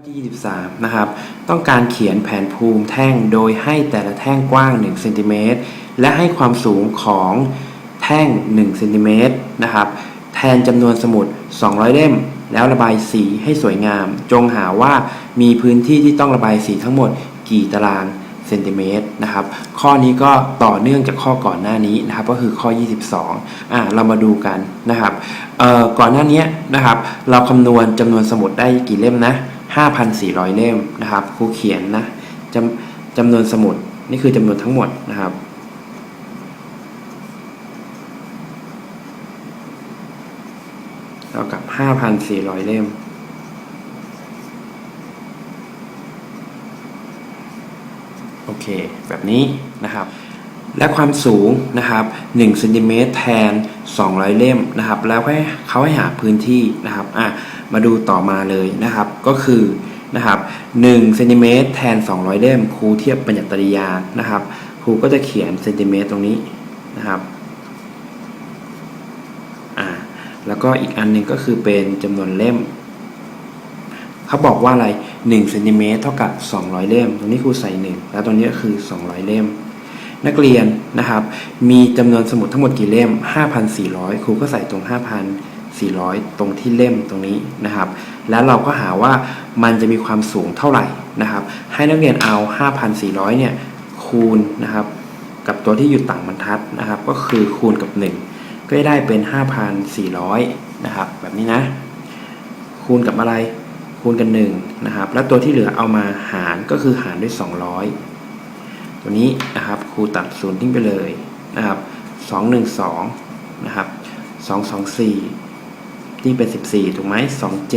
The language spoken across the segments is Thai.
ข้อที่ 23 นะครับ ต้องการเขียนแผนภูมิแท่งโดยให้แต่ละแท่งกว้าง1เซนติเมตรและให้ความสูงของแท่ง1เซนติเมตรนะครับ แทนจำนวนสมุด 200 เล่ม แล้วระบายสีให้สวยงาม จงหาว่ามีพื้นที่ที่ต้องระบายสีทั้งหมดกี่ตารางเซนติเมตรนะครับ ข้อนี้ก็ต่อเนื่องจากข้อก่อนหน้านี้นะครับ ก็คือข้อ 22อ่าเรามาดูกันนะครับ เอ่อ ก่อนหน้านี้นะครับ เราคำนวณจำนวนสมุดได้กี่เล่มนะ 5,400 เล่มนะครับครูเขียนนะจำจำนวนสมุดนี่คือจำนวนทั้งหมดนะครับ เท่ากับ 5,400 เล่มโอเค แบบนี้นะครับ และความสูงนะครับ1เซนติเมตรแทน 200 เล่มนะครับ แล้วให้เขาให้หาพื้นที่นะครับอะมาดูต่อมาเลยนะครับ ก็คือนะครับ1เซนติเมตรแทน 200 เล่มครูเทียบปัญญตริยานะครับ ครูก็จะเขียนเซนติเมตรตรงนี้นะครับอ่าแล้วก็อีกอันหนึ่งก็คือเป็นจำนวนเล่มเขาบอกว่าอะไร1เซนติเมตรเท่ากับ 200 เล่ม ตรงนี้ครูใส่ 1 แล้วตรงนี้ก็คือ 200 เล่ม นักเรียนนะครับ มีจำนวนสมุดทั้งหมดกี่เล่ม 5,400 ครูก็ใส่ตรง 5,400 ตรงที่เล่มตรงนี้นะครับ แล้วเราก็หาว่ามันจะมีความสูงเท่าไหร่นะครับ ให้นักเรียนเอา 5,400 เนี่ยคูณนะครับ กับตัวที่อยู่ต่างบรรทัดนะครับ ก็คือคูณกับ 1 ก็จะได้เป็น 5,400 นะครับ แบบนี้นะ คูณกับอะไรคูณกัน1นะครับ แล้วตัวที่เหลือเอามาหารก็คือหารด้วย 200 ตัวนี้นะครับครูตัดศูนย์ทิ้งไปเลยนะครับ212นะครับ224นี่เป็น 14 ถูกไหม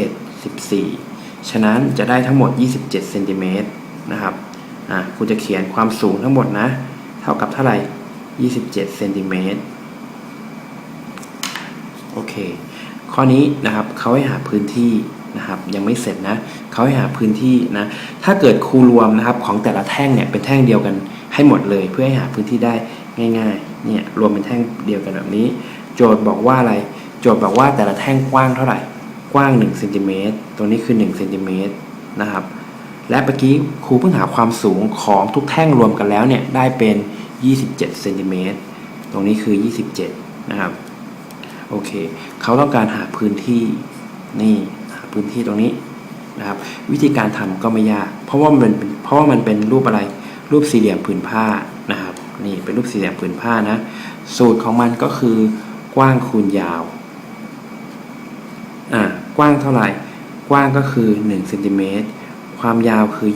27 14ฉะนั้นจะได้ทั้งหมด 27เซนติเมตรนะครับอะครูจะเขียนความสูงทั้งหมดนะ เท่ากับเท่าไหร่ 27เซนติเมตรโอเค ข้อนี้นะครับเขาให้หาพื้นที่ นะครับยังไม่เสร็จนะเขาให้หาพื้นที่นะถ้าเกิดคูรวมนะครับของแต่ละแท่งเนี่ยเป็นแท่งเดียวกันให้หมดเลย เพื่อให้หาพื้นที่ได้ง่ายๆเนี่ยรวมเป็นแท่งเดียวกันแบบนี้ โจทย์บอกว่าอะไร โจทย์บอกว่าแต่ละแท่งกว้างเท่าไหร่กว้าง1เซนติเมตรตรงนี้คือ1เซนติเมตรนะครับและเมื่อกี้ครูเพิ่งหาความสูงของทุกแท่งรวมกันแล้วเนี่ยได้เป็น 27เซนติเมตรตรงนี้คือ 27 นะครับ โอเค เขาต้องการหาพื้นที่นี่ พื้นที่ตรงนี้นะครับ วิธีการทำก็ไม่ยาก เพราะว่ามันเป็นเพราะว่ามันเป็นรูปอะไรรูปสี่เหลี่ยมผืนผ้านะครับนี่เป็นรูปสี่เหลี่ยมผืนผ้านะ สูตรของมันก็คือกว้างคูณยาวอ่ากว้างเท่าไหร่ กว้างก็คือ1เซนติเมตรความยาวคือ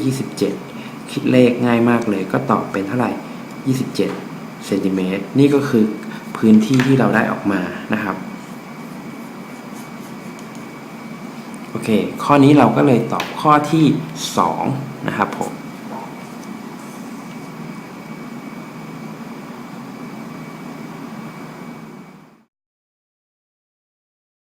27 คิดเลขง่ายมากเลย ก็ตอบเป็นเท่าไหร่ 27เซนติเมตรนี่ก็คือพื้นที่ที่เราได้ออกมานะครับ โอเค ข้อนี้เราก็เลยตอบข้อที่ 2 นะครับผม